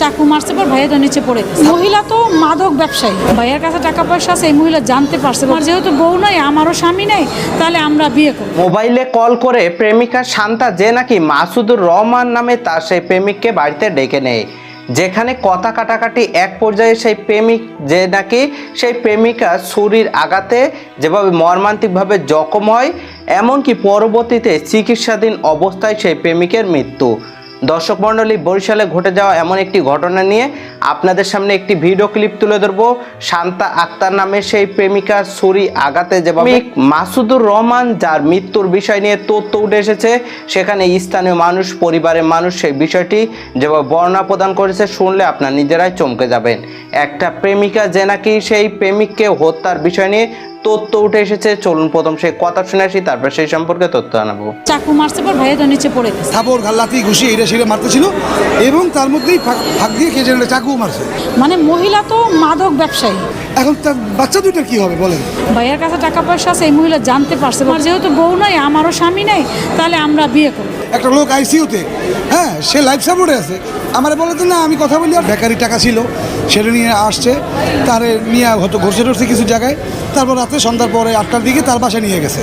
চাকু মারছে পর ভাইয়া তো নিচে পড়ে গেছে। মহিলা তো মাদক ব্যবসায়ী। ভাইয়ার কাছে টাকা পয়সা আছে, এই মহিলা জানতে পারছে। আমার যেহেতু বউ নাই, আমারও স্বামী নাই, তাহলে আমরা বিয়ে করব। মোবাইলে কল করে প্রেমিকা শান্তা, যে নাকি মাসুদুর রহমান নামে তার সেই প্রেমিককে বাড়িতে ডেকে নেয়। যেখানে কথা কাটাকাটি এক পর্যায়ে সেই প্রেমিক, যে নাকি সেই প্রেমিকা ছুরির আঘাতে যেভাবে মর্মান্তিকভাবে জখম হয়, এমনকি পরবর্তীতে চিকিৎসাধীন অবস্থায় সেই প্রেমিকের মৃত্যু। দর্শক মণ্ডলী বরিশালে ঘটে যাওয়া এমন একটি ঘটনা নিয়ে আপনাদের সামনে একটি ভিডিও ক্লিপ তুলে ধরবো। শান্তা আক্তার নামে সেই প্রেমিকার ছুরি আঘাতে যেভাবে মাসুদুর রহমান যার মৃত্যুর বিষয় নিয়ে তথ্য উঠে এসেছে সেখানে স্থানীয় মানুষ পরিবারের মানুষ সেই বিষয়টি যেভাবে বর্ণনা প্রদান করেছে শুনলে আপনার নিজেরাই চমকে যাবেন। একটা প্রেমিকা যে নাকি সেই প্রেমিককে হত্যার বিষয় নিয়ে তথ্য উঠে এসেছে। চলুন প্রথম সেই কথা শুনে আসি তারপর সেই সম্পর্কে তথ্য জানাব। চাকু মারছে পর ভাইয়া তো নিচে পড়ে গেছে। থাপড় গাল্লাতি ঘুষি এটা সেটা মারতেছিল এবং তার মধ্যেই ফাঁক দিয়ে কে যেন চাকু মারছে মানে মহিলা তো মাদক ব্যবসায়ী। এখন তার বাচ্চা দুইটার কি হবে বলেন? ভাইয়ার কাছে টাকা পয়সা আছে এই মহিলা জানতে পারছে। আমার যেহেতু বউ নাই আমারও স্বামী নাই তাহলে আমরা বিয়ে করব। একটা লোক আইসিইউতে হ্যাঁ সে লাইফ সাপোর্টে আছে। আমার বলে তো না আমি কথা বলি। আর বেকারি টাকা ছিল সেটা নিয়ে আসছে। তারে নিয়ে হয়তো ঘষে টরছে কিছু জায়গায়। তারপর রাতে সন্ধ্যার পরে আটটার দিকে তার বাসায় নিয়ে গেছে।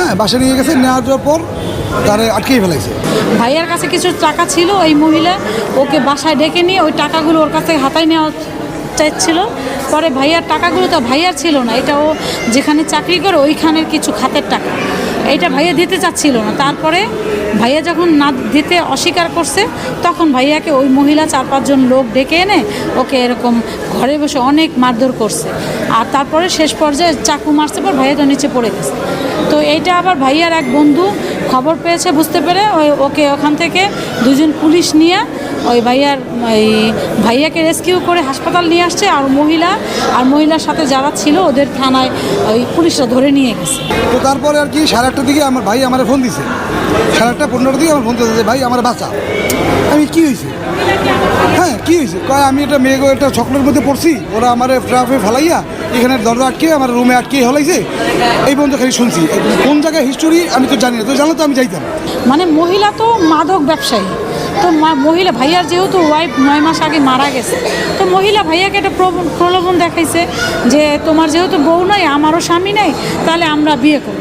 হ্যাঁ বাসায় নিয়ে গেছে, নেওয়ার পর তারে আটকেই ফেলাইছে। ভাইয়ার কাছে কিছু টাকা ছিল ওই মহিলা, ওকে বাসায় ডেকে নিয়ে ওই টাকাগুলো ওর কাছ হাতায় নেওয়া চাইছিল। পরে ভাইয়ার টাকাগুলো তো ভাইয়ার ছিল না, এটা ও যেখানে চাকরি করে ওইখানের কিছু খাতের টাকা। এটা ভাইয়া দিতে চাচ্ছিল না। তারপরে ভাইয়া যখন না দিতে অস্বীকার করছে, তখন ভাইয়াকে ওই মহিলা চার পাঁচজন লোক ডেকে এনে ওকে এরকম ঘরে বসে অনেক মারধর করছে। আর তারপরে শেষ পর্যায়ে চাকু মারছে পর ভাইয়া তো নিচে পড়ে গেছে। এইটা আবার ভাইয়ার এক বন্ধু খবর পেয়েছে, বুঝতে পেরে ওই ওকে ওখান থেকে দুজন পুলিশ নিয়ে ওই ভাইয়ার, ওই ভাইয়াকে রেস্কিউ করে হাসপাতাল নিয়ে আসছে আর মহিলা, আর মহিলার সাথে যারা ছিল ওদের থানায় ওই পুলিশরা ধরে নিয়ে গেছে। তো তারপরে আর কি সাড়ে আটটার দিকে আমার ভাই আমার ফোন দিছে। সাড়ে আটটা, পনেরোটার দিকে আমার ফোন দিয়েছে ভাই, আমার বাচ্চা আমি, কি হয়েছে? হ্যাঁ কি হয়েছে? কয়, আমি একটা মেয়ে, একটা চকলের মধ্যে পড়ছি, ওরা আমার ট্রাফে ফেলাইয়া এখানে দরজা আটকে, আমার রুমে আটকে হলাইছে। এই পর্যন্ত খালি শুনছি। কোন জায়গায় হিস্টোরি আমি তো জানি না। তো জানলে তো, আমি যাইতাম। মানে মহিলা তো মাদক ব্যবসায়ী। তো মহিলা ভাইয়ার যেহেতু ওয়াইফ নয় মাস আগে মারা গেছে, তো মহিলা ভাইয়াকে একটা প্রলোভন দেখাইছে যে তোমার যেহেতু বউ নাই, আমারও স্বামী নেই, তাহলে আমরা বিয়ে করব।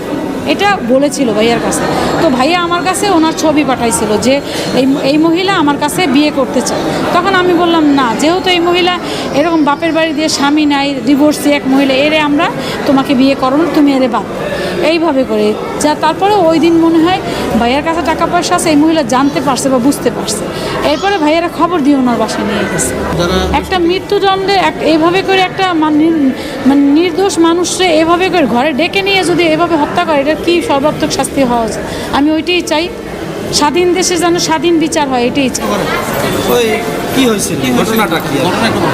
এটা বলেছিল ভাইয়ার কাছে তো ভাইয়া আমার কাছে ওনার ছবি পাঠাইছিল যে এই এই মহিলা আমার কাছে বিয়ে করতে চায় তখন আমি বললাম, না, যেহেতু এই মহিলা এরকম বাপের বাড়ি দিয়ে স্বামী নাই ডিভোর্সি এক মহিলা, এরে আমরা তোমাকে বিয়ে করো তুমি এরে দাও। এইভাবে করে। যা তারপরে ওই দিন মনে হয় ভাইয়ার কাছে টাকা পয়সা আছে এই মহিলা জানতে পারছে বা বুঝতে পারছে। এরপরে ভাইয়ারা খবর দিয়ে ওনার বাসায় নিয়ে গেছে। একটা মৃত্যুদণ্ডে এক- এইভাবে করে একটা মান- মানে নির্দোষ মানুষরে এভাবে করে ঘরে ডেকে নিয়ে যদি এভাবে হত্যা করে এটা কি সর্বাত্মক শাস্তি হওয়া উচিত? আমি ওইটাই চাই। স্বাধীন দেশে যেন স্বাধীন বিচার হয় এটাই চাই। ওই কি হয়েছিল? ঘটনাটা কি?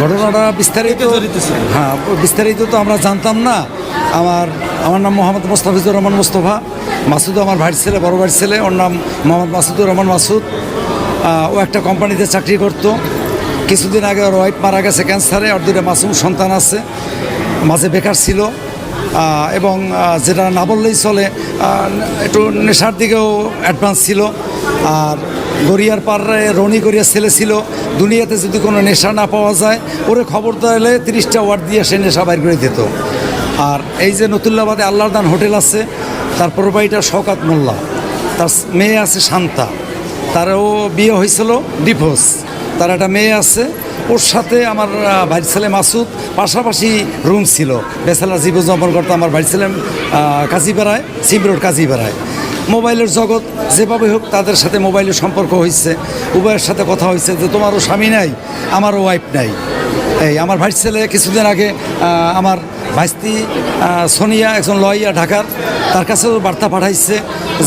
ঘটনাটা বিস্তারিত জড়িত ছিল? হ্যাঁ বিস্তারিত তো আমরা জানতাম না। আমার আমার নাম মোহাম্মদ মোস্তাফিজুর রহমান মোস্তফা। মাসুদ আমার ভাইয়ের ছেলে বড় ভাইয়ের ছেলে। ওর নাম মোহাম্মদ মাসুদুর রহমান মাসুদ। ও একটা কোম্পানিতে চাকরি করতো। কিছুদিন আগে ওর ওয়াইফ মারা গেছে ক্যান্সারে ওর দুটো মাসুম সন্তান আছে। মাঝে বেকার ছিল। এবং যেটা না বললেই চলে একটু নেশার দিকেও অ্যাডভান্স ছিল। আর গড়িয়ার পাড়ায় রনি গড়িয়ার ছেলে ছিল। দুনিয়াতে যদি কোনো নেশা না পাওয়া যায়, ওরে খবর দিলে তিরিশটা ওয়ার্ড দিয়ে সে নেশা বাইর করে দিত। আর এই যে নতুল্লাবাদে আল্লাহর দান হোটেল আছে, তার প্রোভাইডার শওকাত মোল্লা। তার মেয়ে আছে শান্তা। তারও বিয়ে হয়েছিল, ডিভোর্স। তার একটা মেয়ে আছে ওর সাথে আমার ভাইয়ের ছেলে মাসুদ, পাশাপাশি রুম ছিল। বেসালা জীবনযাপন করতো আমার ভাইয়ের ছেলে কাজীপাড়ায় সিমরোড কাজীপাড়ায়। মোবাইলের জগৎ যেভাবে হোক তাদের সাথে মোবাইলের সম্পর্ক হয়েছে উভয়ের সাথে কথা হয়েছে যে তোমারও স্বামী নাই, আমারও ওয়াইফ নাই। এই, আমার ভাইয়ের ছেলে কিছুদিন আগে আমার ভাইস্তি সোনিয়া, একজন লইয়া ঢাকার, তার কাছেও বার্তা পাঠাইছে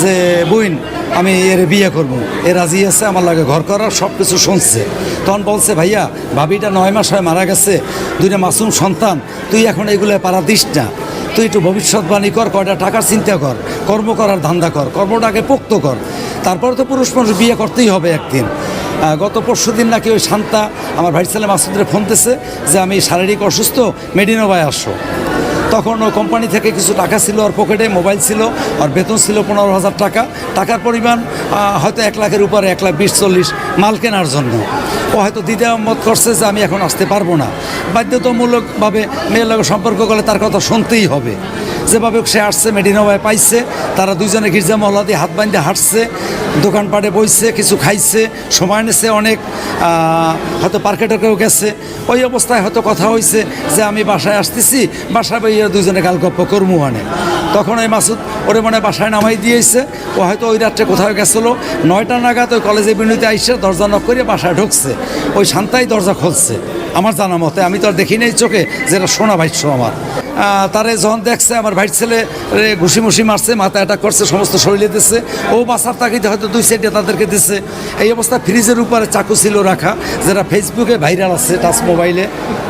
যে বুইন আমি এর বিয়ে করব। এ রাজি আছে, আমার লাগে ঘর করার সব কিছু শুনছে। তখন বলছে, ভাইয়া, ভাবিটা নয় মাস হয় মারা গেছে। দুইটা মাসুম সন্তান, তুই এখন এগুলো পারা দিস না। তুই একটু ভবিষ্যৎবাণী কর, কয়টা টাকার চিন্তা কর, কর্ম করার ধান্দা কর, কর্মটাকে পোক্ত কর। তারপরে তো পুরুষ মানুষ বিয়ে করতেই হবে একদিন। গত পরশু দিন নাকি ওই শান্তা, আমার ভাই ছেলে মাসুদরে ফোন দিছে যে, আমি শারীরিক অসুস্থ, মেডিনোভায় আসো। তখন কোম্পানি থেকে কিছু টাকা ছিল ওর পকেটে, মোবাইল ছিল আর বেতন ছিল পনেরো হাজার টাকা। টাকার পরিমাণ হয়তো এক লাখের উপরে, এক লাখ বিশ, চল্লিশ। মাল কেনার জন্য। ও হয়তো দ্বিধামত করছে যে আমি এখন আসতে পারব না। বাধ্যতামূলকভাবে মেয়ের লগে সম্পর্ক করলে তার কথা শুনতেই হবে। যেভাবে সে আসছে, মেডিনোভায় পাইছে, তারা দুজনে গির্জা মহল্লা দিয়ে হাত বাঁধতে হাঁটছে, দোকানপাটে বইছে, কিছু খাইছে, সময় নিছে অনেক হয়তো পার্কে টার্কেও গেছে। ওই অবস্থায় হয়তো কথা হয়েছে যে আমি বাসায় আসতেছি, বাসায় বইয়ে দুজনে গাল গপ্প করমু মানে তখন ওই মাসুদ ওরে মনে বাসায় নামাই দিয়েছে। ও হয়তো ওই রাত্রে কোথাও গেছিল। নয়টা নাগাদ ওই কলেজে বিনুতে আইসে দরজা নক করে বাসায় ঢুকছে। ওই শান্তাই দরজা খুলছে। আমার জানা মতে, আমি তো আর দেখি নাই চোখে যেটা শোনা ভাইস্য আমার। তারে যখন দেখছে, আমার ভাইয়ের ছেলে ঘুষি মুষি মারছে, মাথা অ্যাটাক করছে, সমস্ত শরীরে দিচ্ছে ও বাসার তাকিতে হয়তো দুই সাইডে তাদেরকে দিচ্ছে এই অবস্থা ফ্রিজের উপরে চাকু ছিল রাখা যেটা ফেসবুকে ভাইরাল আছে টাচ মোবাইলে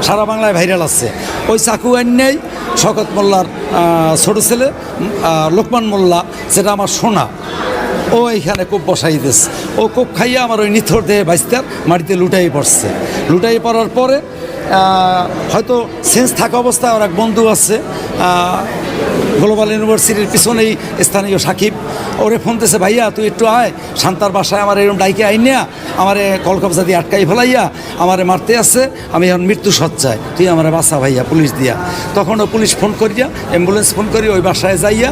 সারা বাংলায় ভাইরাল আছে। ওই চাকু আন্যাই শকত মোল্লার ছোট ছেলে লোকমান মোল্লা, যেটা আমার শোনা ও এইখানে কোপ বসাই দিস ও কোপ খাইয়া আমার ওই নিথর দেহে বাইস্তার মাটিতে লুটাই পড়ছে। লুটাই পড়ার পরে হয়তো সেন্স থাকা অবস্থায় ওর এক বন্ধু আছে গ্লোবাল ইউনিভার্সিটির পিছনেই স্থানীয় সাকিব। ওরে ফোন দিছে, ভাইয়া, তুই একটু আয়। শান্তার বাসায় আমার এরকম ডাইকে আইন নিয়া আমারে কলকবজা দিয়ে আটকাই ফেলাইয়া, আমারে মারতে আছে। আমি এখন মৃত্যু সজ্জায় তুই আমার বাসা ভাইয়া, পুলিশ দিয়া। তখন ও পুলিশ ফোন করিয়া অ্যাম্বুলেন্স ফোন করি ওই বাসায় যাইয়া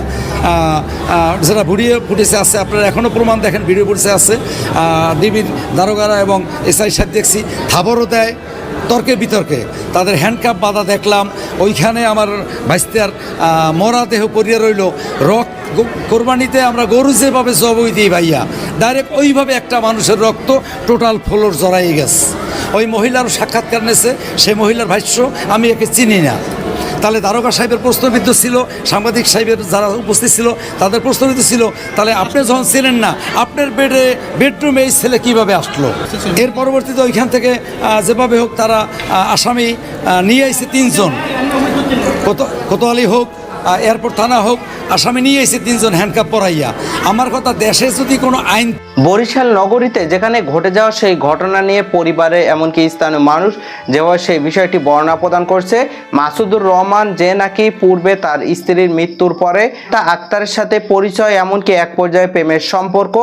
যারা ভিডিও ফুটেজে আছে, আপনারা এখনও প্রমাণ দেখেন, ভিডিও ফুটেজে আছে। ডিবির দারোগারা এবং এসআই সাহেব দেখছি, থাবরও দেয়। তর্কে বিতর্কে। তাদের হ্যান্ডকাপ বাঁধা দেখলাম। ওইখানে আমার ভাইস্তার মরা দেহ পরিয়ে রইল। রক্ত কোরবানিতে আমরা গরু যেভাবে জবই দিই ভাইয়া ডাইরেক্ট ওইভাবে একটা মানুষের রক্ত টোটাল ফ্লোর জড়াই গেছে। ওই মহিলার সাক্ষাৎকার নেছে, সেই মহিলার ভাষ্য আমি একে চিনি না। তাহলে দারোগা সাহেবের প্রশ্নবিদ্ধ ছিল, সাংবাদিক সাহেবের যারা উপস্থিত ছিল, তাদের প্রশ্নবিদ্ধ ছিল। তাহলে আপনি যখন ছিলেন না, আপনার বেডে, বেডরুমে এই ছেলে কীভাবে আসলো? এর পরবর্তীতে ওইখান থেকে যেভাবে হোক তারা আসামি নিয়ে আসছে তিনজন। কত কোতোয়ালি হোক এয়ারপোর্ট থানা হোক, আসামি নিয়ে এসে তিনজন হ্যান্ডকাপ পরাইয়া। আমার কথা দেশে যদি কোনো আইন বরিশাল নগরীতে যেখানে ঘটে যাওয়া সেই ঘটনা নিয়ে পরিবারে এমনকি স্থানীয় মানুষ যেভাবে সেই বিষয়টি বর্ণনা প্রদান করছে। মাসুদুর রহমান যে নাকি পূর্বে তার স্ত্রীর মৃত্যুর পরে তা আক্তারের সাথে পরিচয়, এমনকি এক পর্যায়ে প্রেমের সম্পর্ক,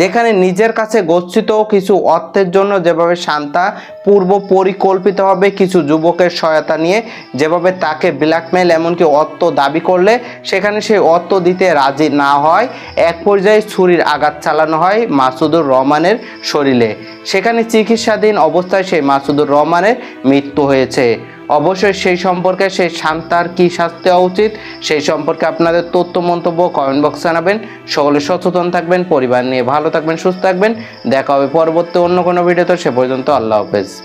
যেখানে নিজের কাছে গচ্ছিত কিছু অর্থের জন্য যেভাবে শান্তা পূর্ব পরিকল্পিতভাবে কিছু যুবকের সহায়তা নিয়ে। যেভাবে তাকে ব্ল্যাকমেল এমনকি অর্থ দাবি করলে, সেখানে সেই অর্থ দিতে রাজি না হয়। এক পর্যায়ে ছুরির আঘাত চালানো হয় মাসুদুর রহমানের শরীরে। সেখানে চিকিৎসাধীন অবস্থায় সেই মাসুদুর রহমানের মৃত্যু হয়েছে। অবশ্যই সেই সম্পর্কে সেই শান্তার কি শাস্তি হওয়া উচিত, সেই সম্পর্কে আপনাদের তথ্য, মন্তব্য কমেন্ট বক্সে জানাবেন। সকলে সচেতন থাকবেন, পরিবার নিয়ে ভালো থাকবেন, সুস্থ থাকবেন। দেখা হবে পরবর্তী অন্য কোনো ভিডিওতে সে পর্যন্ত আল্লাহ হাফেজ।